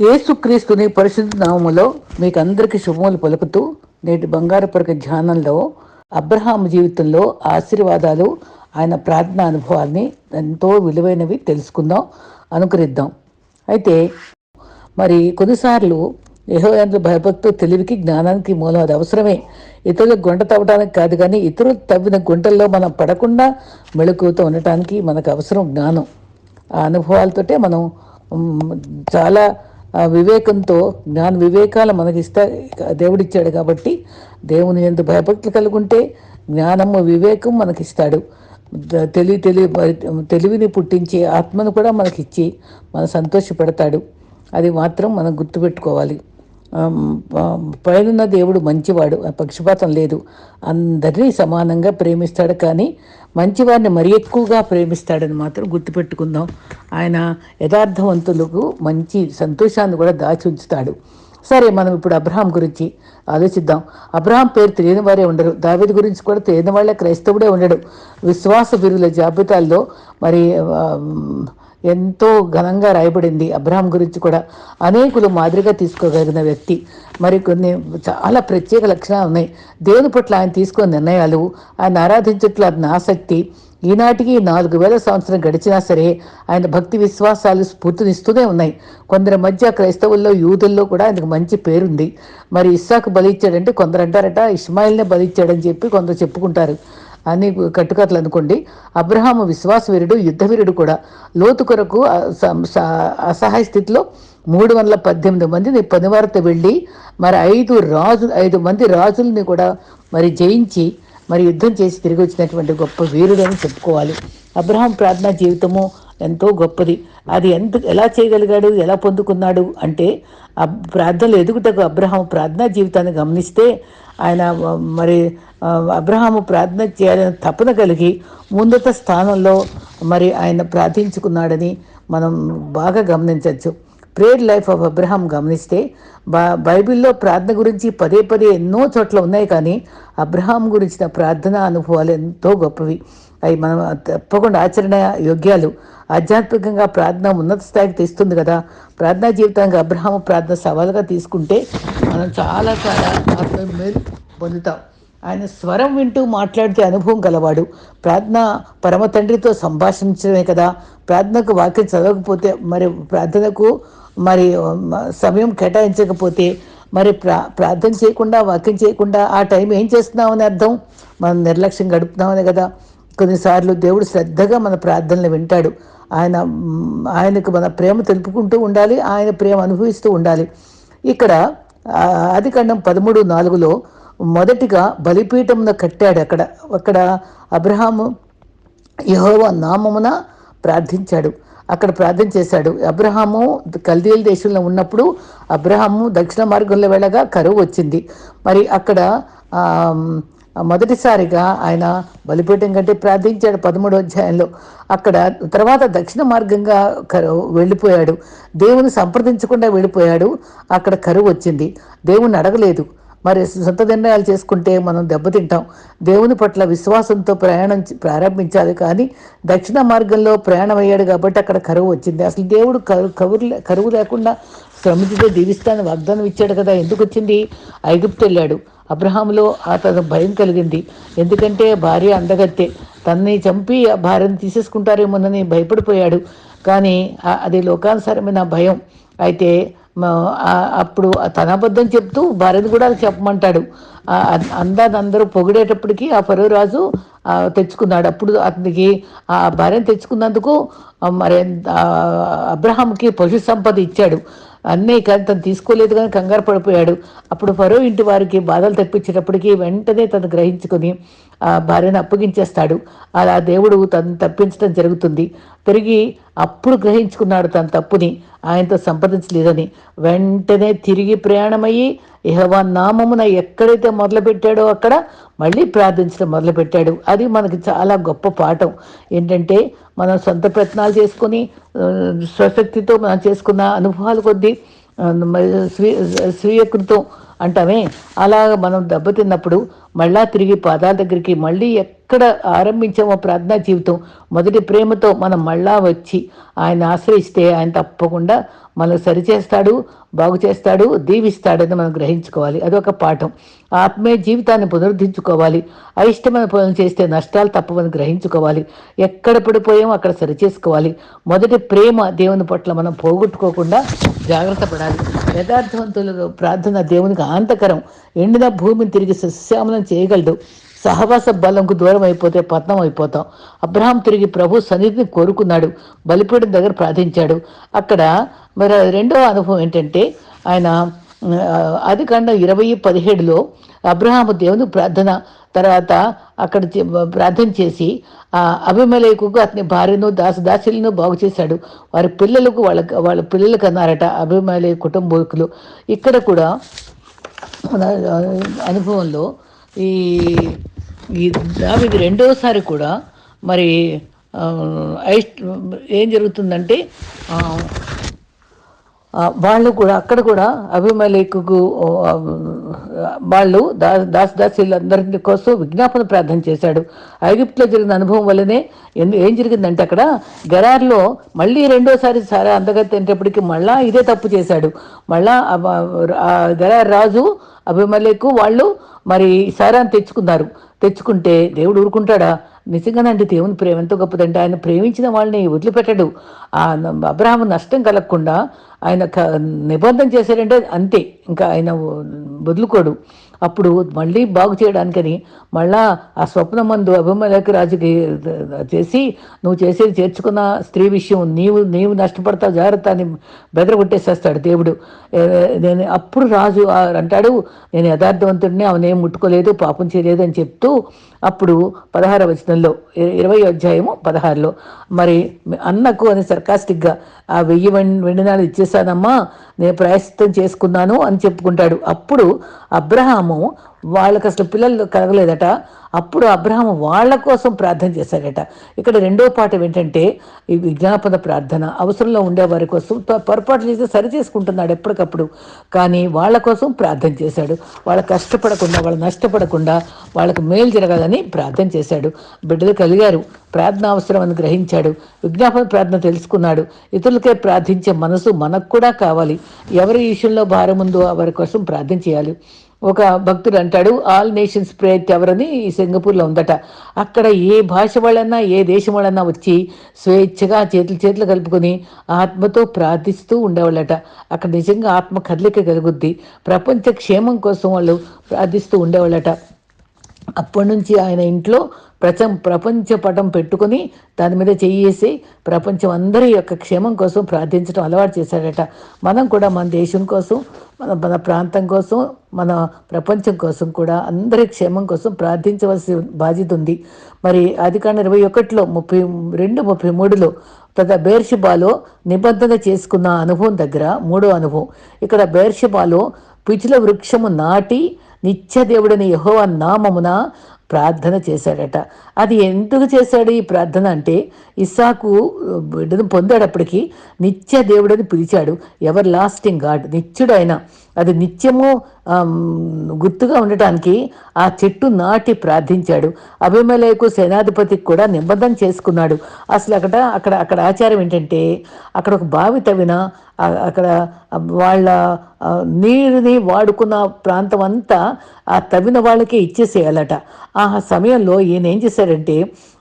యేసుక్రీస్తుని పరిశుద్ధ నామములో మీకు అందరికీ శుభములు పలుకుతూ నేటి బంగారపరక ధ్యానంలో అబ్రహాం జీవితంలో ఆశీర్వాదాలు ఆయన ప్రార్థన అనుభవాల్ని ఎంతో విలువైనవి తెలుసుకుందాం అనుకరిద్దాం. అయితే మరి కొన్నిసార్లు ఏహో భయభక్తు తెలివికి జ్ఞానానికి మూలం అది అవసరమే. ఇతరులకు గుంట తవ్వడానికి కాదు కానీ ఇతరులు తవ్విన గుంటల్లో మనం పడకుండా మెళుకువతో ఉండటానికి మనకు అవసరం జ్ఞానం. ఆ అనుభవాలతోటే మనం చాలా ఆ, వివేకంతో జ్ఞాన వివేకాలు మనకి ఇస్తా దేవుడిచ్చాడు కాబట్టి దేవుని ఎంత భయభక్తులు కలుగుంటే జ్ఞానము వివేకం మనకిస్తాడు. తెలివి తెలివి తెలివిని పుట్టించే ఆత్మను కూడా మనకిచ్చి మన సంతోషపెడతాడు. అది మాత్రం మనం గుర్తుపెట్టుకోవాలి. పైనున్న దేవుడు మంచివాడు ఆ పక్షపాతం లేదు. అందరినీ సమానంగా ప్రేమిస్తాడు కానీ మంచివారిని మరి ఎక్కువగా ప్రేమిస్తాడని మాత్రం గుర్తుపెట్టుకుందాం. ఆయన యథార్థవంతులకు మంచి సంతోషాన్ని కూడా దాచి ఉంచుతాడు. సరే మనం ఇప్పుడు అబ్రహాం గురించి ఆలోచిద్దాం. అబ్రహాం పేరు తెలియని వారే ఉండరు. దావేది గురించి కూడా తెలియని వాళ్ళే క్రైస్తవుడే ఉండడు. విశ్వాస వీరుల జాబితాల్లో మరి ఎంతో ఘనంగా రాయబడింది. అబ్రహాం గురించి కూడా అనేకులు మాదిరిగా తీసుకోగలిగిన వ్యక్తి. మరి కొన్ని చాలా ప్రత్యేక లక్షణాలు ఉన్నాయి. దేవుని పట్ల ఆయన తీసుకున్న నిర్ణయాలు ఆయన ఆరాధించట్ల అతని ఆసక్తి ఈనాటికి నాలుగు వేల సంవత్సరం గడిచినా సరే ఆయన భక్తి విశ్వాసాలు స్ఫూర్తినిస్తూనే ఉన్నాయి. కొందరి మధ్య క్రైస్తవుల్లో యూదుల్లో కూడా ఆయనకు మంచి పేరుంది. మరి ఇస్సాకు బలి ఇచ్చాడంటే కొందరు అంటారట ఇస్మాయిల్నే బలి ఇచ్చాడని చెప్పి కొందరు చెప్పుకుంటారు. అని కట్టుకథలు అనుకోండి. అబ్రహాము విశ్వాసవీరుడు యుద్ధవీరుడు కూడా లోతు కొరకు అసహాయ స్థితిలో మూడు వందల పద్దెనిమిది మందిని పనివారితో వెళ్ళి మరి ఐదు రాజు ఐదు మంది రాజుల్ని కూడా మరి జయించి మరి యుద్ధం చేసి తిరిగి వచ్చినటువంటి గొప్ప వీరుడు అని చెప్పుకోవాలి. అబ్రహాం ప్రార్థనా జీవితము ఎంతో గొప్పది. అది ఎంత ఎలా చేయగలిగాడు ఎలా పొందుకున్నాడు అంటే ఆ ప్రార్థనలు ఎదుగుటకు అబ్రహాం ప్రార్థనా జీవితాన్ని గమనిస్తే ఆయన మరి అబ్రహాము ప్రార్థన చేయాలని తపన కలిగి ముందత స్థానంలో మరి ఆయన ప్రార్థించుకున్నాడని మనం బాగా గమనించవచ్చు. ప్రేయర్ లైఫ్ ఆఫ్ అబ్రహాం గమనిస్తే బా బైబిల్లో ప్రార్థన గురించి పదే పదే ఎన్నో చోట్ల ఉన్నాయి కానీ అబ్రహాం గురించిన ప్రార్థన అనుభవాలు ఎంతో గొప్పవి. అవి మనం తప్పకుండా ఆచరణ యోగ్యాలు. ఆధ్యాత్మికంగా ప్రార్థన ఉన్నత స్థాయికి తెస్తుంది కదా. ప్రార్థనా జీవితానికి అబ్రహాము ప్రార్థన సవాలుగా తీసుకుంటే మనం చాలా చాలా ఆత్మ మేలు పొందుతాం. ఆయన స్వరం వింటూ మాట్లాడితే అనుభవం గలవాడు. ప్రార్థన పరమ తండ్రితో సంభాషించడమే కదా. ప్రార్థనకు వాక్యం చదవకపోతే మరి ప్రార్థనకు మరి సమయం కేటాయించకపోతే మరి ప్రా ప్రార్థన చేయకుండా వాక్యం చేయకుండా ఆ టైం ఏం చేస్తున్నామని అర్థం? మనం నిర్లక్ష్యం గడుపుతామనే కదా. కొన్నిసార్లు దేవుడు శ్రద్ధగా మన ప్రార్థనలు వింటాడు. ఆయన ఆయనకు మన ప్రేమ తెలుపుకుంటూ ఉండాలి ఆయన ప్రేమ అనుభవిస్తూ ఉండాలి. ఇక్కడ ఆ, ఆదికాండం పదమూడు నాలుగులో మొదటిగా బలిపీఠమున కట్టాడు అక్కడ. అక్కడ అబ్రహాము యహోవ నామమున ప్రార్థించాడు. అక్కడ ప్రార్థన చేశాడు. అబ్రహాము కల్దీల దేశంలో ఉన్నప్పుడు అబ్రహాము దక్షిణ మార్గంలో వెళ్ళగా కరువు వచ్చింది. మరి అక్కడ మొదటిసారిగా ఆయన బలిపీఠం కంటే ప్రార్థించాడు పదమూడో అధ్యాయంలో. అక్కడ తర్వాత దక్షిణ మార్గంగా కరువు వెళ్ళిపోయాడు. దేవుని సంప్రదించకుండా వెళ్ళిపోయాడు. అక్కడ కరువు వచ్చింది. దేవుణ్ణి అడగలేదు. మరి సొంత నిర్ణయాలు చేసుకుంటే మనం దెబ్బతింటాం. దేవుని పట్ల విశ్వాసంతో ప్రయాణం ప్రారంభించాలి కానీ దక్షిణ మార్గంలో ప్రయాణం అయ్యాడు కాబట్టి అక్కడ కరువు వచ్చింది. అసలు దేవుడు కరువు కరువు లేకుండా శ్రమితితో దీవిస్తాను వాగ్దానం ఇచ్చాడు కదా. ఎందుకు వచ్చింది? ఐగుప్తు వెళ్ళాడు. అబ్రహాములో అతను భయం కలిగింది. ఎందుకంటే భార్య అందగత్తే. తన్ని చంపి ఆ భార్యను తీసేసుకుంటారేమోనని భయపడిపోయాడు. కానీ అది లోకానుసారమైన భయం. అయితే అప్పుడు తన అబద్ధం చెప్తూ భార్యను కూడా చెప్పమంటాడు. ఆ అందాన్ని అందరూ పొగిడేటప్పటికి ఆ ఫరో రాజు తెచ్చుకున్నాడు. అప్పుడు అతనికి ఆ భార్యను తెచ్చుకున్నందుకు మరి అబ్రహాంకి పశు సంపద ఇచ్చాడు. అన్నీ కానీ తను తీసుకోలేదు కానీ కంగారు పడిపోయాడు. అప్పుడు ఫరో ఇంటి వారికి బాధలు తెప్పించేటప్పటికీ వెంటనే తను గ్రహించుకొని ఆ భార్యను అప్పగించేస్తాడు. అలా దేవుడు తను తప్పించడం జరుగుతుంది. పెరిగి అప్పుడు గ్రహించుకున్నాడు తన తప్పుని. ఆయనతో సంప్రదించలేదని. వెంటనే తిరిగి ప్రయాణమయ్యి యెహోవా నామమున ఎక్కడైతే మొదలుపెట్టాడో అక్కడ మళ్ళీ ప్రార్థించడం మొదలుపెట్టాడు. అది మనకి చాలా గొప్ప పాఠం. ఏంటంటే మనం సొంత ప్రయత్నాలు చేసుకొని స్వశక్తితో మనం చేసుకున్న అనుభవాలు కొద్దీ స్వీ స్వీయ స్వీయకృతం అంటామే. అలా మనం దెబ్బతిన్నప్పుడు మళ్ళా తిరిగి పాదాల దగ్గరికి మళ్ళీ ఎక్కడ ఆరంభించామో ప్రార్థనా జీవితం మొదటి ప్రేమతో మనం మళ్ళా వచ్చి ఆయన ఆశ్రయిస్తే ఆయన తప్పకుండా మనం సరిచేస్తాడు బాగు చేస్తాడు దీవిస్తాడని మనం గ్రహించుకోవాలి. అదొక పాఠం. ఆత్మీయ జీవితాన్ని పునరుద్ధరించుకోవాలి అయిష్టమైన పనులు చేస్తే నష్టాలు తప్పవని గ్రహించుకోవాలి. ఎక్కడ పడిపోయామో అక్కడ సరిచేసుకోవాలి. మొదటి ప్రేమ దేవుని పట్ల మనం పోగొట్టుకోకుండా జాగ్రత్త పడాలి. యథార్థవంతులు ప్రార్థన దేవునికి ఆంతకరం. ఎండిన భూమిని తిరిగి సస్యామలం చేయగలడు సహవాస బలంకు దూరం అయిపోతే పతనం అయిపోతాం. అబ్రహాం తిరిగి ప్రభు సన్నిధిని కోరుకున్నాడు. బలిపీఠం దగ్గర ప్రార్థించాడు. అక్కడ మరి రెండవ అనుభవం ఏంటంటే ఆయన అది కాండ ఇరవై పదిహేడులో అబ్రహాము దేవుని ప్రార్థన తర్వాత అక్కడ చే- ప్రార్థన చేసి ఆ అభిమలేకుకు అతని భార్యను దాసదాసులను బాగు చేశాడు. వారి పిల్లలకు వాళ్ళ వాళ్ళ పిల్లలకు అన్నారట అభిమలే కుటుంబీకులు. ఇక్కడ కూడా మన అనుభవంలో ఈ ఈ దావిది రెండోసారి కూడా మరి ఐష్ ఏం జరుగుతుందంటే వాళ్ళు కూడా అక్కడ కూడా అభిమలేకుకు వాళ్ళు దా దాస్ దాసీలందరి కోసం విజ్ఞాపన ప్రార్థన చేశాడు. ఐగిప్ట్లో జరిగిన అనుభవం వల్లనే ఎందు- ఏం జరిగిందంటే అక్కడ గరార్లో మళ్ళీ రెండోసారి సారా అందగత్తేటప్పటికి మళ్ళా ఇదే తప్పు చేశాడు. మళ్ళా ఆ- గరార్ రాజు అభిమలేకు వాళ్ళు మరి సారాన్ని తెచ్చుకున్నారు. తెచ్చుకుంటే దేవుడు ఊరుకుంటాడా? నిజంగానండి దేవుని ప్రేమ ఎంతో గొప్పదంటే ఆయన ప్రేమించిన వాళ్ళని వదిలిపెట్టడు. ఆ న- అబ్రహాము నష్టం కలగకుండా ఆయన క- నిబంధన చేశాడంటే అంతే. ఇంకా ఆయన వదులుకోడు. అప్పుడు మళ్ళీ బాగు చేయడానికని మళ్ళా ఆ స్వప్న మందు అభిమలేఖ రాజుకి చేసి నువ్వు చేసేది చేర్చుకున్న స్త్రీ విషయం నీవు నీవు నష్టపడతావు జాగ్రత్త అని బెదరగొట్టేసేస్తాడు దేవుడు. నేను అప్పుడు రాజు ఆ అంటాడు నేను యథార్థవంతుడిని అవనేం ముట్టుకోలేదు పాపం చేయలేదు అని చెప్తూ అప్పుడు పదహార వచనంలో ఇరవై అధ్యాయము పదహారులో మరి అన్నకు అని సర్కాస్టిక్గా ఆ వెయ్యి వెండి నాడు ఇచ్చేసానమ్మా నేను ప్రాయశ్చిత్తం చేసుకున్నాను అని చెప్పుకుంటాడు. అప్పుడు అబ్రహాము వాళ్ళకి అసలు పిల్లలు కలగలేదట. అప్పుడు అబ్రహం వాళ్ళ కోసం ప్రార్థన చేశాడట. ఇక్కడ రెండో పాఠం ఏంటంటే ఈ విజ్ఞాపన ప్రార్థన అవసరంలో ఉండే వారి కోసం ప- పొరపాటు చేసి సరి చేసుకుంటున్నాడు ఎప్పటికప్పుడు. కానీ వాళ్ళ కోసం ప్రార్థన చేశాడు. వాళ్ళ కష్టపడకుండా వాళ్ళు నష్టపడకుండా వాళ్ళకి మేలు జరగాలని ప్రార్థన చేశాడు. బిడ్డలు కలిగారు. ప్రార్థన అవసరం అని గ్రహించాడు. విజ్ఞాపన ప్రార్థన తెలుసుకున్నాడు. ఇతరులకే ప్రార్థించే మనసు మనకు కూడా కావాలి. ఎవరి విషయంలో భారం ఉందో వారి కోసం ప్రార్థన చేయాలి. ఒక భక్తుడు అంటాడు ఆల్ నేషన్స్ ప్రేయర్ ఎవరని ఈ సింగపూర్లో ఉందట. అక్కడ ఏ భాష వాళ్ళన్నా ఏ దేశం వాళ్ళన్నా వచ్చి స్వేచ్ఛగా చేతులు చేతులు కలుపుకొని ఆత్మతో ప్రార్థిస్తూ ఉండేవాళ్ళట. అక్కడ నిజంగా ఆత్మ కదలిక కలుగుద్ది. ప్రపంచ క్షేమం కోసం వాళ్ళు ప్రార్థిస్తూ ఉండేవాళ్ళట. అప్పటి నుంచి ఆయన ఇంట్లో ప్రచ ప్రపంచ పటం పెట్టుకొని దాని మీద చెయ్యేసి ప్రపంచం అందరి యొక్క క్షేమం కోసం ప్రార్థించడం అలవాటు చేశాడట. మనం కూడా మన దేశం కోసం మన మన ప్రాంతం కోసం మన ప్రపంచం కోసం కూడా అందరి క్షేమం కోసం ప్రార్థించవలసి బాధ్యత ఉంది. మరి అది ఇరవై ఒకటిలో ముప్పై రెండు ముప్పై మూడులో తద బేర్షిబాలో నిబంధన చేసుకున్న అనుభవం దగ్గర మూడో అనుభవం. ఇక్కడ బేర్షిబాలో పిచుల వృక్షము నాటి నిత్య దేవుడని నామమున ప్రార్థన చేశాడట. అది ఎందుకు చేశాడు ఈ ప్రార్థన అంటే ఇస్సాకు బిడ్డను పొందాడప్పటికీ నిత్య దేవుడని పిలిచాడు. ఎవర్ లాస్టింగ్ గాడ్ నిత్యుడు ఆయన అది నిత్యము గుర్తుగా ఉండటానికి ఆ చెట్టు నాటి ప్రార్థించాడు. అభిమలయకు సేనాధిపతికి కూడా నిబంధన చేసుకున్నాడు. అసలు అక్కడ అక్కడ అక్కడ ఆచారం ఏంటంటే అక్కడ ఒక బావి తవ్విన అక్కడ వాళ్ళ నీరుని వాడుకున్న ప్రాంతం అంతా ఆ తవ్విన వాళ్ళకే ఇచ్చేసేయాలట. ఆ సమయంలో ఈయన ఏం చేశారంటే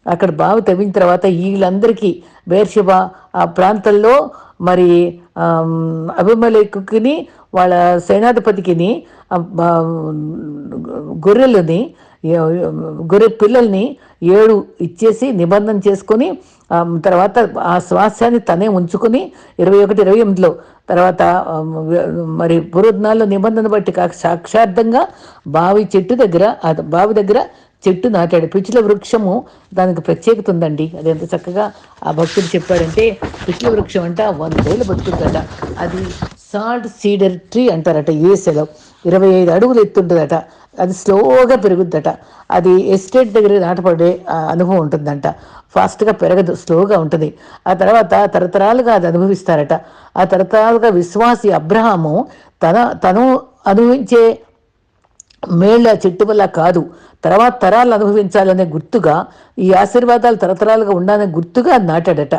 అక్కడ బావి తవ్విన తర్వాత వీళ్ళందరికీ బేర్షబా ఆ ప్రాంతంలో మరి అభిమలేకుని వాళ్ళ సేనాధిపతికిని గొర్రెలని గొర్రె పిల్లల్ని ఏడు ఇచ్చేసి నిబంధన చేసుకొని తర్వాత ఆ స్వాస్థ్యాన్ని తనే ఉంచుకుని ఇరవై ఒకటి ఇరవై ఎనిమిదిలో తర్వాత మరి పురోధనాల్లో నిబంధన బట్టి కాక సాక్షార్థంగా బావి చెట్టు దగ్గర బావి దగ్గర చెట్టు నాటాడు. పిచ్చుల వృక్షము దానికి ప్రత్యేకత ఉందండి. అది ఎంత చక్కగా ఆ భక్తుడు చెప్పాడంటే పిచ్చుల వృక్షం అంట వందేళ్ళు బతుకుతుందట అది సాల్ట్ సీడర్ ట్రీ అంటారట యుఎస్ఏలో ఇరవై ఐదు అడుగులు ఎత్తుంటుందట. అది స్లోగా పెరుగుద్దట. అది ఎస్టేట్ దగ్గర నాటపడే ఆ, అనుభవం ఉంటుందంట. ఫాస్ట్గా పెరగదు స్లోగా ఉంటుంది. ఆ తర్వాత తరతరాలుగా అది అనుభవిస్తారట. ఆ తరతరాలుగా విశ్వాసి అబ్రహాము తన తను అనుభవించే మేళ్ళ చెట్టు వల్ల కాదు. తర్వాత తరాలు అనుభవించాలనే గుర్తుగా ఈ ఆశీర్వాదాలు తరతరాలుగా ఉండాలనే గుర్తుగా నాటాడట.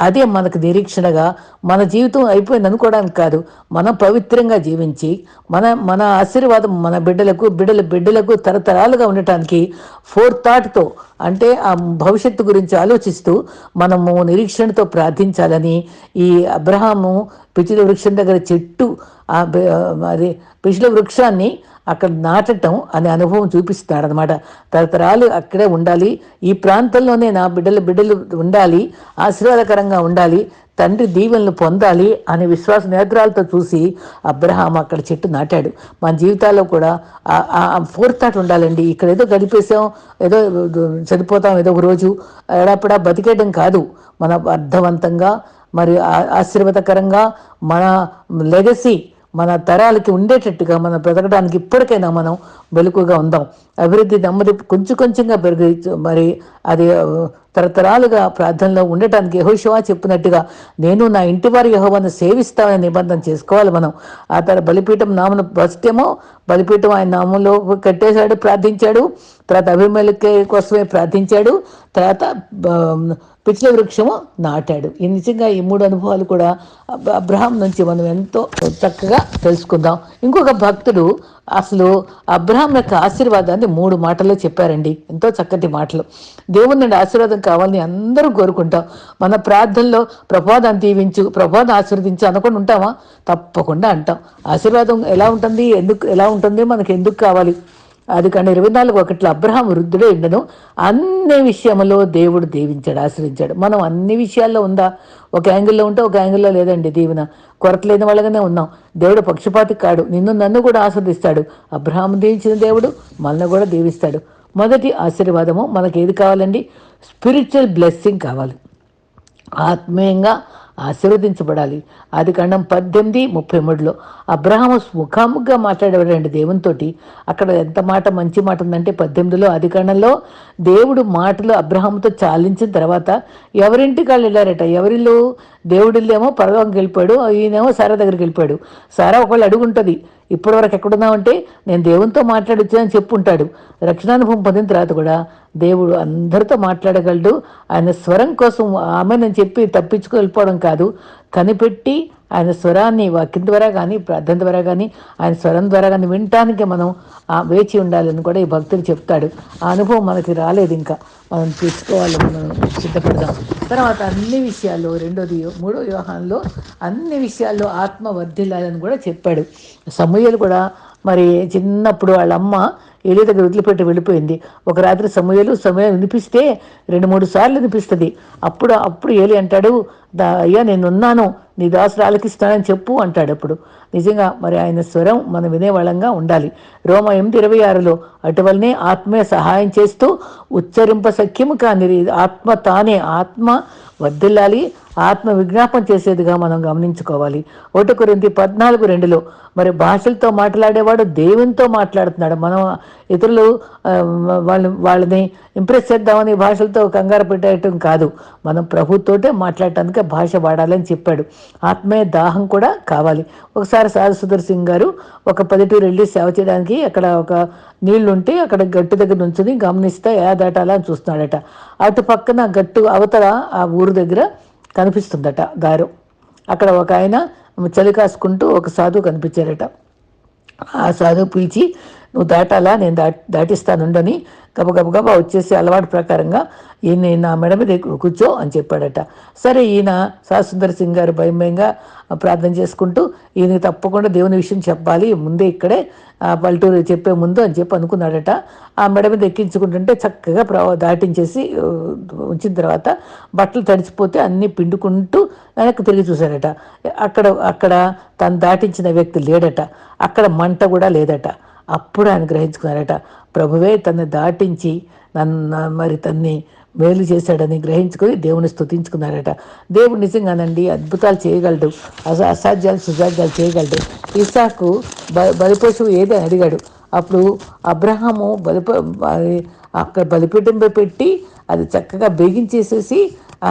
అదే మనకు నిరీక్షణగా మన జీవితం అయిపోయింది అనుకోవడానికి కాదు మనం పవిత్రంగా జీవించి మన మన ఆశీర్వాదం మన బిడ్డలకు బిడ్డల బిడ్డలకు తరతరాలుగా ఉండటానికి ఫోర్ థాట్తో అంటే ఆ భవిష్యత్తు గురించి ఆలోచిస్తూ మనము నిరీక్షణతో ప్రార్థించాలని ఈ అబ్రహాము పిచిల వృక్షం దగ్గర చెట్టు అది మరి పిచిల వృక్షాన్ని అక్కడ నాటటం అనే అనుభవం చూపిస్తాడు అనమాట తరతరాలు అక్కడే ఉండాలి. ఈ ప్రాంతంలోనే నా బిడ్డలు బిడ్డలు ఉండాలి. ఆశీర్వాదకరంగా ఉండాలి. తండ్రి దీవెనలు పొందాలి అనే విశ్వాస నేత్రాలతో చూసి అబ్రహాం అక్కడ చెట్టు నాటాడు. మన జీవితాల్లో కూడా ఫోర్త్ థాట్ ఉండాలండి. ఇక్కడ ఏదో గడిపేసాం ఏదో చనిపోతాం ఏదో ఒక రోజు ఎడాపడా బతికేయడం కాదు. మన అర్థవంతంగా మరి ఆశీర్వాదకరంగా మన లెగసీ మన తరాలకి ఉండేటట్టుగా మనం బ్రతకడానికి ఇప్పటికైనా మనం వెలుకుగా ఉందాం. అభివృద్ధి నెమ్మది కొంచెం కొంచెంగా పెరిగి మరి అది తరతరాలుగా ప్రార్థనలో ఉండటానికి యహోశివా చెప్పినట్టుగా నేను నా ఇంటి వారి యహోవాను సేవిస్తామని నిబంధన చేసుకోవాలి మనం. ఆ తర్వాత బలిపీఠం నామను ఫస్ట్ బలిపీఠం ఆయన నామంలో కట్టేశాడు ప్రార్థించాడు. తర్వాత అభిమేలకి కోసమే ప్రార్థించాడు. తర్వాత పిచ్ల వృక్షము నాటాడు. ఈ నిజంగా ఈ మూడు అనుభవాలు కూడా అబ్రహాం నుంచి మనం ఎంతో చక్కగా తెలుసుకుందాం. ఇంకొక భక్తుడు అసలు అబ్రహాం యొక్క ఆశీర్వాదాన్ని మూడు మాటల్లో చెప్పారండి. ఎంతో చక్కటి మాటలు. దేవుని నుండి ఆశీర్వాదం కావాలని అందరూ కోరుకుంటాం. మన ప్రార్థనలో ప్రపోదాన్ని దీవించు ప్రభాదం ఆశీర్వదించు అనుకుని ఉంటామా? తప్పకుండా అంటాం. ఆశీర్వాదం ఎలా ఉంటుంది? ఎందుకు ఎలా ఉంటుంది? మనకి ఎందుకు కావాలి? అది కానీ ఇరవై నాలుగు ఒకట్లో అబ్రహాం వృద్ధుడే ఉండను. అన్ని విషయంలో దేవుడు దీవించాడు ఆశ్రయించాడు. మనం అన్ని విషయాల్లో ఉందా? ఒక యాంగిల్లో ఉంటే ఒక యాంగిల్లో లేదండి దీవెన. కొరత లేని వాళ్ళగానే ఉన్నాం. దేవుడు పక్షపాతి కాడు. నిన్ను నన్ను కూడా ఆస్వాదిస్తాడు. అబ్రహాం దీవించిన దేవుడు మనల్ని కూడా దీవిస్తాడు. మొదటి ఆశీర్వాదము మనకి ఏది కావాలండి? స్పిరిచువల్ బ్లెస్సింగ్ కావాలి. ఆత్మీయంగా ఆశీర్వదించబడాలి. అది కాండం పద్దెనిమిది ముప్పై మూడులో అబ్రహాము ముఖాముఖిగా మాట్లాడేవాడండి దేవునితోటి అక్కడ ఎంత మాట మంచి మాట ఉందంటే పద్దెనిమిదిలో అది కాండంలో దేవుడు మాటలు అబ్రహాముతో చాలించిన తర్వాత ఎవరింటికి వాళ్ళు వెళ్ళారట? ఎవరిల్లు? దేవుడిల్లేమో పరలోకి వెళ్ళిపోయాడు ఈయనేమో సారా దగ్గరికి వెళ్ళిపోయాడు. సారా ఒకళ్ళు అడుగుంటుంది ఇప్పటి వరకు ఎక్కడున్నామంటే నేను దేవునితో మాట్లాడొచ్చానని చెప్పుంటాడు. రక్షణానుభవం పొందిన తర్వాత కూడా దేవుడు అందరితో మాట్లాడగలడు. ఆయన స్వరం కోసం ఆమెనని చెప్పి తప్పించుకు వెళ్ళిపోవడం కాదు. కనిపెట్టి ఆయన స్వరాన్ని వాక్యం ద్వారా కానీ ప్రార్థన ద్వారా కానీ ఆయన స్వరం ద్వారా కానీ వినటానికి మనం వేచి ఉండాలని కూడా ఈ భక్తులు చెప్తాడు. ఆ అనుభవం మనకి రాలేదు ఇంకా. మనం తీసుకోవాలని మనం సిద్ధపడదాం. తర్వాత అన్ని విషయాల్లో రెండోది మూడో వివాహంలో అన్ని విషయాల్లో ఆత్మ వర్ధిల్లాలని కూడా చెప్పాడు. సమూహలు కూడా మరి చిన్నప్పుడు వాళ్ళ అమ్మ ఏలి దగ్గర వదిలిపెట్టి వెళ్ళిపోయింది. ఒక రాత్రి సమయాలు సమయం వినిపిస్తే రెండు మూడు సార్లు వినిపిస్తుంది. అప్పుడు అప్పుడు ఏలి అంటాడు అయ్యా నేనున్నాను. నీ దాసులు ఆలకిస్తానని చెప్పు అంటాడు అప్పుడు. నిజంగా మరి ఆయన స్వరం మనం వినేవాళ్ళంగా ఉండాలి. రోమ ఎనిమిది ఇరవై ఆరులో అటువలనే ఆత్మే సహాయం చేస్తూ ఉచ్చరింప సఖ్యము కానీ ఆత్మ తానే ఆత్మ వర్దిల్లాలి ఆత్మ విజ్ఞాపం చేసేదిగా మనం గమనించుకోవాలి. ఒకటి కొరింది పద్నాలుగు రెండులో మరి భాషలతో మాట్లాడేవాడు దేవునితో మాట్లాడుతున్నాడు. మనం ఇతరులు వాళ్ళు వాళ్ళని ఇంప్రెస్ చేద్దామని భాషలతో కంగారు పెట్టేయటం కాదు. మనం ప్రభుతోటే మాట్లాడటానికి భాష వాడాలని చెప్పాడు. ఆత్మీయ దాహం కూడా కావాలి. ఒకసారి సాధుసుదర్ సింగ్ గారు ఒక పదిటూరు వెళ్ళి సేవ చేయడానికి అక్కడ ఒక నీళ్ళుంటే అక్కడ గట్టు దగ్గర నుంచుని గమనిస్తే ఎలా దాటాలని అని చూస్తున్నాడట. అటు పక్కన గట్టు అవతల ఆ ఊరు దగ్గర కనిపిస్తుందట గారు. అక్కడ ఒక ఆయన చలి కాసుకుంటూ ఒక సాధువు కనిపించారట. ఆ సాధువు పిలిచి నువ్వు దాటాలా? నేను దాటి దాటిస్తానుండని గబగబగబా వచ్చేసి అలవాటు ప్రకారంగా ఈయన నా మెడ మీద కూర్చో అని చెప్పాడట. సరే ఈయన సాసుందర్ సింగ్ గారు భయంగా ప్రార్థన చేసుకుంటూ ఈయన తప్పకుండా దేవుని విషయం చెప్పాలి ముందే ఇక్కడే పల్లెటూరు చెప్పే ముందు అని చెప్పి అనుకున్నాడట. ఆ మెడ మీద ఎక్కించుకుంటుంటే చక్కగా ప్రవా దాటించేసి ఉంచిన తర్వాత బట్టలు తడిచిపోతే అన్నీ పిండుకుంటూ వెనక్కి తిరిగి చూశాడట. అక్కడ అక్కడ తను దాటించిన వ్యక్తి లేడట. అక్కడ మంట కూడా లేదట. అప్పుడు ఆయన గ్రహించుకున్నారట ప్రభువే తన్ని దాటించి నన్ను మరి తన్ని మేలు చేశాడని గ్రహించుకొని దేవుని స్తుతించుకున్నారట. దేవుడు నిజంగానండి అద్భుతాలు చేయగలడు అస అసాధ్యాలు సుసాధ్యాలు చేయగలడు. ఇసాకు బ బలిపశువు ఏది అని అడిగాడు. అప్పుడు అబ్రహాము బలిప అక్కడ బలిపీఠంపై పెట్టి అది చక్కగా బిగించేసేసి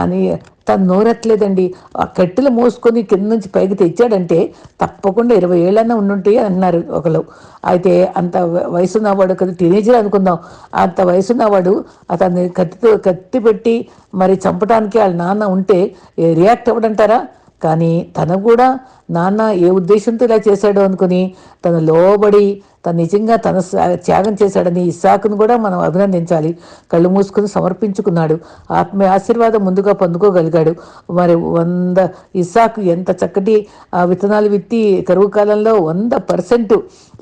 అని తను నోరెత్తలేదండి. ఆ కట్టెలు మోసుకొని కింద నుంచి పైకి తెచ్చాడంటే తప్పకుండా ఇరవై ఏళ్ళన్నా ఉండుంటాయి అన్నారు ఒకరు అయితే అంత వయసున్నవాడు కదా టీనేజర్ అనుకుందాం. అంత వయసున్నవాడు అతన్ని కత్తితో కత్తి పెట్టి మరి చంపడానికి వాళ్ళ నాన్న ఉంటే రియాక్ట్ అవ్వడంటారా? కానీ తను కూడా నాన్న ఏ ఉద్దేశంతో ఇలా చేశాడో అనుకుని తను లోబడి తను నిజంగా తన త్యాగం చేశాడని ఇస్సాకును కూడా మనం అభినందించాలి. కళ్ళు మూసుకుని సమర్పించుకున్నాడు. ఆత్మీయ ఆశీర్వాదం ముందుగా పొందుకోగలిగాడు. మరి వంద ఇస్సాకు ఎంత చక్కటి విత్తనాలు విత్తి కరువు కాలంలో వంద పర్సెంట్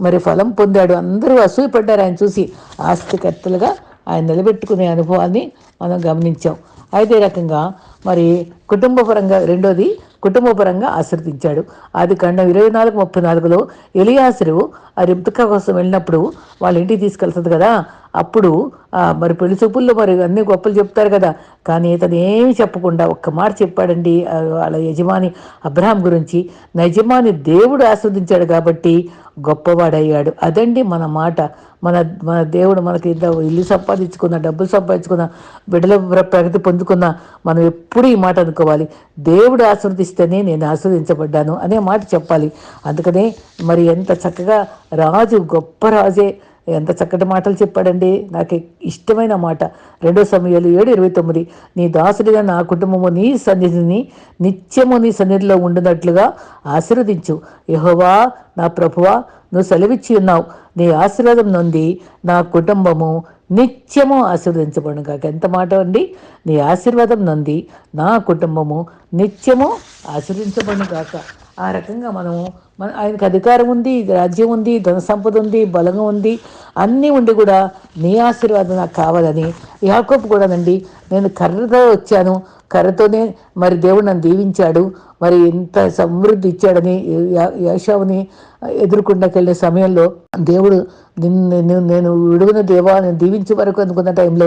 మరి ఫలం పొందాడు. అందరూ అసూయపడ్డారు ఆయన చూసి. ఆస్తికర్తలుగా ఆయన నిలబెట్టుకునే అనుభవాన్ని మనం గమనించాం. అదే రకంగా మరి కుటుంబపరంగా రెండోది కుటుంబపరంగా ఆశ్రదించాడు ఆది కాండం ఇరవై నాలుగు ముప్పై నాలుగులో ఎలియాసరు ఆ రిబ్తిక కోసం వెళ్ళినప్పుడు వాళ్ళ ఇంటికి తీసుకెళ్తుంది కదా. అప్పుడు మరి పెళ్ళి చూపుల్లో మరి అన్ని గొప్పలు చెప్తారు కదా. కానీ ఇతను ఏమి చెప్పకుండా ఒక్క మాట చెప్పాడండి. వాళ్ళ యజమాని అబ్రహాం గురించి. యజమాని దేవుడు ఆస్వాదించాడు కాబట్టి గొప్పవాడయ్యాడు. అదండి మన మాట. మన మన దేవుడు మనకి ఇల్లు సంపాదించుకున్న డబ్బులు సంపాదించుకున్న బిడ్డల ప్రగతి పొందుకున్న మనం ఎప్పుడు ఈ మాట అనుకోవాలి. దేవుడు ఆస్వాదిస్తేనే నేను ఆస్వాదించబడ్డాను అనే మాట చెప్పాలి. అందుకనే మరి ఎంత చక్కగా రాజు గొప్ప రాజే. ఎంత చక్కటి మాటలు చెప్పాడండి. నాకు ఇష్టమైన మాట. రెండో సమయాలు ఏడు ఇరవై తొమ్మిది. నీ దాసుడిగా నా కుటుంబము నీ సన్నిధిని నిత్యము నీ సన్నిధిలో ఉండినట్లుగా ఆశీర్వదించు. యహోవా నా ప్రభువా నువ్వు సెలవిచ్చి ఉన్నావు. నీ ఆశీర్వాదం నొంది నా కుటుంబము నిత్యము ఆశీర్వదించబడును కాక ఎంత మాట అండి? నీ ఆశీర్వాదం నొంది నా కుటుంబము నిత్యము ఆశీర్వించబడును కాక ఆ రకంగా మనము మన ఆయనకు అధికారం ఉంది రాజ్యం ఉంది ధన సంపద ఉంది బలం ఉంది అన్నీ ఉండి కూడా నీ ఆశీర్వాదం నాకు కావాలని యాకోపు కూడానండి నేను కర్రతో వచ్చాను. కర్రతోనే మరి దేవుడు నన్ను దీవించాడు. మరి ఎంత సమృద్ధి ఇచ్చాడని యాషావుని ఎదుర్కొండకెళ్ళే సమయంలో దేవుడు నిన్ను నేను విడుగున దేవా నేను దీవించే వరకు అనుకున్న టైంలో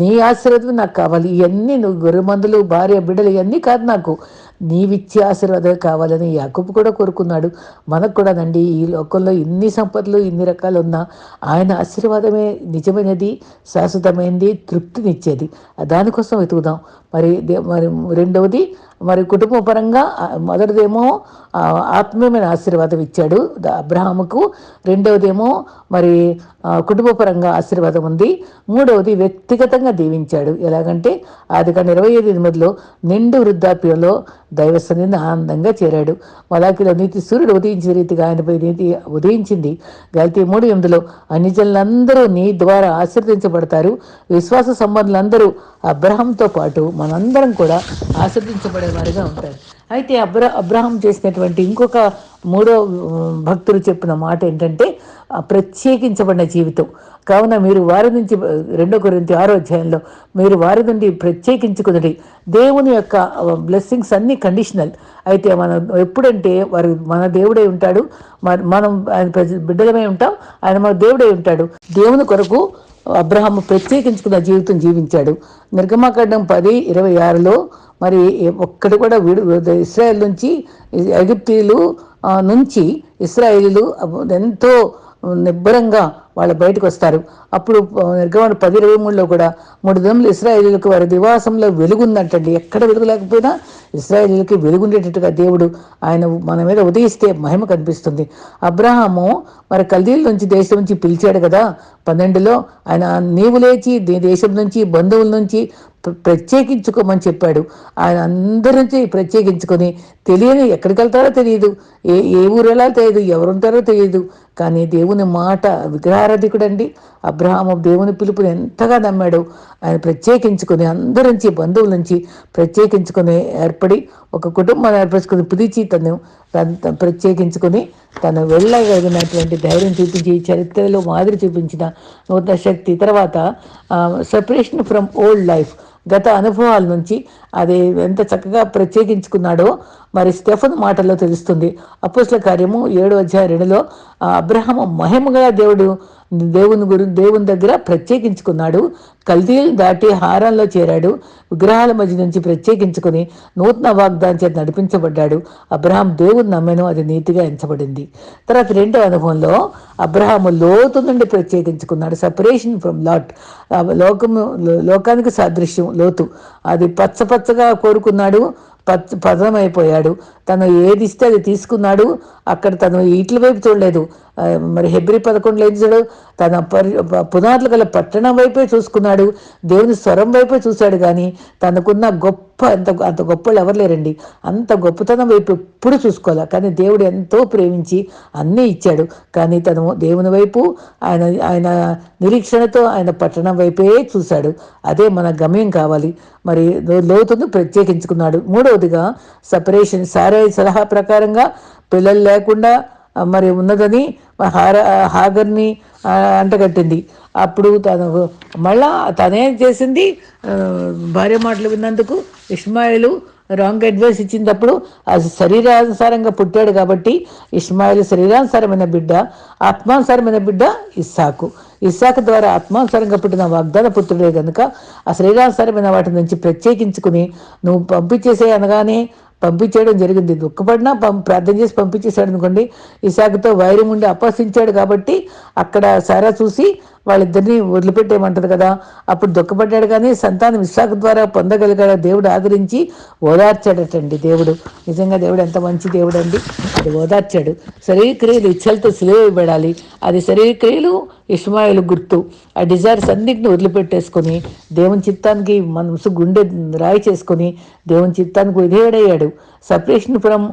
నీ ఆశీర్వాదం నాకు కావాలి. ఇవన్నీ నువ్వు గొర్రె మందులు భార్య బిడ్డలు ఇవన్నీ కాదు నాకు. నీవిచ్చే ఆశీర్వాదం కావాలని యాకబు కూడా కోరుకున్నాడు. మనకు కూడా నండి ఈ లోకంలో ఇన్ని సంపదలు ఇన్ని రకాలు ఉన్నా ఆయన ఆశీర్వాదమే నిజమైనది శాశ్వతమైనది తృప్తినిచ్చేది. దానికోసం వెతుకుదాం. మరి మరి రెండవది మరి కుటుంబ పరంగా మొదటిదేమో ఆత్మీయమైన ఆశీర్వాదం ఇచ్చాడు అబ్రహాముకు. రెండవదేమో మరి కుటుంబపరంగా ఆశీర్వాదం ఉంది. మూడవది వ్యక్తిగతంగా దీవించాడు. ఎలాగంటే అది కానీ ఇరవై ఐదు ఎనిమిదిలో నిండు వృద్ధాప్యంలో దైవ సన్నిధిని ఆనందంగా చేరాడు. మలాకిలో నీతి సూర్యుడు ఉదయించిన రీతిగా ఆయనపై నీతి ఉదయించింది. గల్తీ మూడు ఎనిమిదిలో అన్నిజనులందరూ నీ ద్వారా ఆశీర్వదించబడతారు. విశ్వాస సంబంధులందరూ అబ్రహంతో పాటు మనందరం కూడా ఆశీర్దించబడే వారిగా ఉంటారు. అయితే అబ్ర అబ్రహం చేసినటువంటి ఇంకొక మూడో భక్తులు చెప్పిన మాట ఏంటంటే ప్రత్యేకించబడిన జీవితం. కావున మీరు వారి నుంచి రెండో గురించి ఆరో అధ్యాయంలో మీరు వారి నుండి ప్రత్యేకించుకున్నది దేవుని యొక్క బ్లెస్సింగ్స్ అన్నీ కండిషనల్ అయితే మనం ఎప్పుడంటే వారు మన దేవుడే ఉంటాడు మనం ఆయన బిడ్డలమే ఉంటాం ఆయన మన దేవుడే ఉంటాడు. దేవుని కొరకు అబ్రహం ప్రత్యేకించుకున్న జీవితం జీవించాడు. నిర్గమాకాండం పది ఇరవై ఆరులో మరి ఒక్కటి కూడా విడు ఇస్రాయల్ నుంచి ఎగిప్తీలు నుంచి ఇస్రాయేలీలు ఎంతో నిబ్బరంగా వాళ్ళు బయటకు వస్తారు. అప్పుడు నిర్గమన పది ఇరవై మూడులో కూడా మూడు దినములు ఇస్రాయేలీలకు వారి దివాసంలో వెలుగుందంటండి. ఎక్కడ వెలుగు లేకపోయినా ఇస్రాయేలీలకి వెలుగుండేటట్టుగా దేవుడు ఆయన మన మీద ఉదయిస్తే మహిమ కనిపిస్తుంది. అబ్రహాము మరి కల్దీల నుంచి దేశం నుంచి పిలిచాడు కదా. పన్నెండులో ఆయన నీవు లేచి దేశం నుంచి బంధువుల నుంచి ప్రత్యేకించుకోమని చెప్పాడు. ఆయన అందరించి ప్రత్యేకించుకొని తెలియని ఎక్కడికి వెళ్తారో తెలియదు. ఏ ఏ ఊరు ఎలా తెలియదు ఎవరుంటారో తెలియదు. కానీ దేవుని మాట విగ్రహారధికుడండి. అబ్రహాము దేవుని పిలుపుని ఎంతగా నమ్మాడు. ఆయన ప్రత్యేకించుకుని అందరి నుంచి బంధువుల నుంచి ప్రత్యేకించుకుని ఏర్పడి ఒక కుటుంబాన్ని ఏర్పరచుకుని పిలిచి తను ప్రత్యేకించుకుని తను వెళ్ళగలిగినటువంటి ధైర్యం చూపించి చరిత్రలో మాదిరి చూపించిన నూతన శక్తి తర్వాత సెపరేషన్ ఫ్రమ్ ఓల్డ్ లైఫ్ గత అనుభవాల నుంచి అది ఎంత చక్కగా ప్రత్యేకించుకున్నాడో మరి స్టెఫన్ మాటల్లో తెలుస్తుంది. అప్పుస్ల కార్యము ఏడు అధ్యాయ రెండులో అబ్రహము మహిమగా దేవుడు దేవుని గురి దేవుని దగ్గర ప్రత్యేకించుకున్నాడు. కల్దీలు దాటి హారంలో చేరాడు. విగ్రహాల మధ్య నుంచి ప్రత్యేకించుకుని నూతన వాగ్దానం చేత నడిపించబడ్డాడు. అబ్రహాం దేవుని నమ్మెను అది నీతిగా ఎంచబడింది. తర్వాత రెండో అనుభవంలో అబ్రహాము లోతు నుండి ప్రత్యేకించుకున్నాడు. సపరేషన్ ఫ్రమ్ లాట్ లోకము లోకానికి సాదృశ్యం లోతు. అది పచ్చ పచ్చగా కోరుకున్నాడు పచ్చ పదమైపోయాడు తను ఏది ఇస్తే అది తీసుకున్నాడు. అక్కడ తను ఈట్ల వైపు చూడలేదు. మరి హెబ్రి పదకొండులో ఏం చూడు తన పరి పునాదులు గల పట్టణం వైపే చూసుకున్నాడు. దేవుని స్వరం వైపే చూశాడు కానీ తనకున్న గొప్ప అంత అంత గొప్పలు ఎవరు లేరండి. అంత గొప్పతనం వైపు ఎప్పుడు చూసుకోవాలి? కానీ దేవుడు ఎంతో ప్రేమించి అన్నీ ఇచ్చాడు. కానీ తను దేవుని వైపు ఆయన ఆయన నిరీక్షణతో ఆయన పట్టణం వైపే చూశాడు. అదే మన గమ్యం కావాలి. మరి లోతును ప్రత్యేకించుకున్నాడు. మూడవదిగా సపరేషన్ సారే సలహా ప్రకారంగా పిల్లలు లేకుండా మరి ఉన్నదని హార హాగర్ని అంటగట్టింది. అప్పుడు తను మళ్ళా తనే చేసింది భార్య మాటలు విన్నందుకు ఇస్మాయిలు రాంగ్ అడ్వైస్ ఇచ్చినప్పుడు అది శరీరానుసారంగా పుట్టాడు కాబట్టి ఇస్మాయిల్ శరీరానుసారమైన బిడ్డ ఆత్మానుసారమైన బిడ్డ ఇస్సాకు. ఇస్సాకు ద్వారా ఆత్మానుసారంగా పుట్టిన వాగ్దాన పుత్రుడే కనుక ఆ శరీరానుసారమైన వాటి నుంచి ప్రత్యేకించుకుని నువ్వు పంపించేసే అనగానే పంపించేయడం జరిగింది. దుఃఖపడినా పం ప్రార్థన చేసి పంపించేశాడు అనుకోండి ఇసాకుతో వైరం ఉండి అపహసించాడు కాబట్టి అక్కడ సారా చూసి వాళ్ళిద్దరిని వదిలిపెట్టేయమంటది కదా. అప్పుడు దుఃఖపడ్డాడు కానీ సంతానం విశాఖ ద్వారా పొందగలిగాడు. దేవుడు ఆదరించి ఓదార్చాడటండి దేవుడు. నిజంగా దేవుడు ఎంత మంచి దేవుడు అండి అది ఓదార్చాడు. శరీరక్రియలు ఇచ్చలతో సిలువ అది శరీరక్రియలు ఇస్మాయిల్ గుర్తు. ఆ డిజైర్స్ అన్నింటిని వదిలిపెట్టేసుకొని దేవుని చిత్తానికి మనసు గుండె రాయి చేసుకొని దేవుని చిత్తానికి విధేయుడయ్యాడు separation from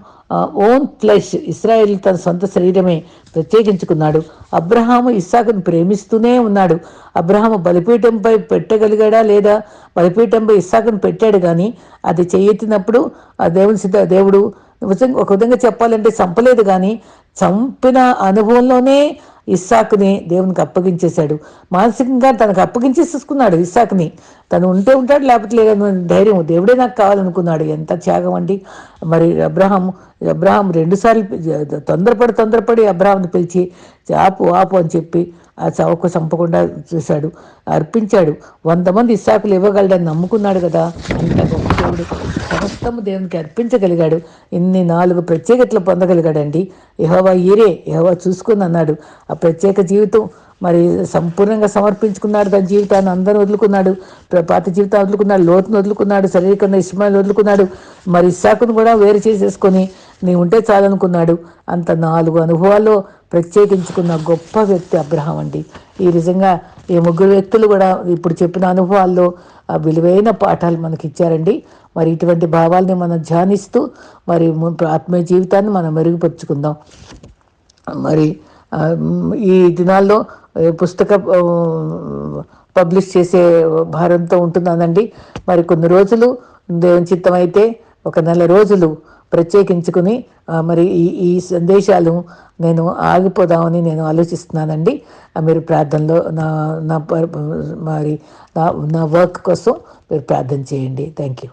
own flesh Israel తన సొంత శరీరమే ప్రత్యేకించుకున్నాడు. అబ్రహాము ఇస్సాకును ప్రేమిస్తూనే ఉన్నాడు. అబ్రహాము బలిపీఠంపై పెట్టగలిగాడా లేదా? బలిపీఠంపై ఇస్సాకును పెట్టాడు కానీ అది చేయెత్తినప్పుడు ఆ దేవుని సిద్ధ దేవుడు ఒక విధంగా చెప్పాలంటే చంపలేదు కానీ చంపిన అనుభవంలోనే ఇస్సాకుని దేవునికి అప్పగించేశాడు. మానసికంగా తనకు అప్పగించేసేసుకున్నాడు ఇస్సాకుని. తను ఉంటే ఉంటాడు లేకపోతే లేదన్న ధైర్యం దేవుడే నాకు కావాలనుకున్నాడు. ఎంత త్యాగం అండి. మరి అబ్రహాం అబ్రహాం రెండుసార్లు తొందరపడి తొందరపడి అబ్రహాంని పిలిచి ఆపు ఆపు అని చెప్పి ఆ చౌక చంపకుండా చూశాడు. అర్పించాడు. వంద మంది ఇస్సాకులు ఇవ్వగలడని నమ్ముకున్నాడు కదా. అంత గొప్ప దేవుడు. సమస్తము దేవునికి అర్పించగలిగాడు. ఇన్ని నాలుగు ప్రత్యేకతలు పొందగలిగాడండి. యహోవా ఈరే యహోవా చూసుకుని అన్నాడు. ఆ ప్రత్యేక జీవితం మరి సంపూర్ణంగా సమర్పించుకున్నాడు. తన జీవితాన్ని అందరూ వదులుకున్నాడు. పాత జీవితాన్ని వదులుకున్నాడు. లోతును వదులుకున్నాడు. శరీరకంగా ఇష్టమైన వదులుకున్నాడు. మరి ఇస్సాకును కూడా వేరు చేసేసుకొని నీ ఉంటే చాలనుకున్నాడు. అంత నాలుగు అనుభవాల్లో ప్రత్యేకించుకున్న గొప్ప వ్యక్తి అబ్రహం అండి. ఈ నిజంగా ఈ ముగ్గురు వ్యక్తులు కూడా ఇప్పుడు చెప్పిన అనుభవాల్లో విలువైన పాఠాలు మనకి ఇచ్చారండి మరి ఇటువంటి భావాల్ని మనం ధ్యానిస్తూ మరి ఆత్మీయ జీవితాన్ని మనం మెరుగుపరుచుకుందాం. మరి ఈ దినాల్లో పుస్తక పబ్లిష్ చేసే భారంతో ఉంటున్నానండి. మరి కొన్ని రోజులు దేవుని చిత్తమైతే ఒక నెల రోజులు ప్రత్యేకించుకుని మరి ఈ ఈ సందేశాలు నేను ఆగిపోదామని నేను ఆలోచిస్తున్నానండి. మీరు ప్రార్థనలో నా నా మరి నా నా వర్క్ కోసం మీరు ప్రార్థన చేయండి. Thank you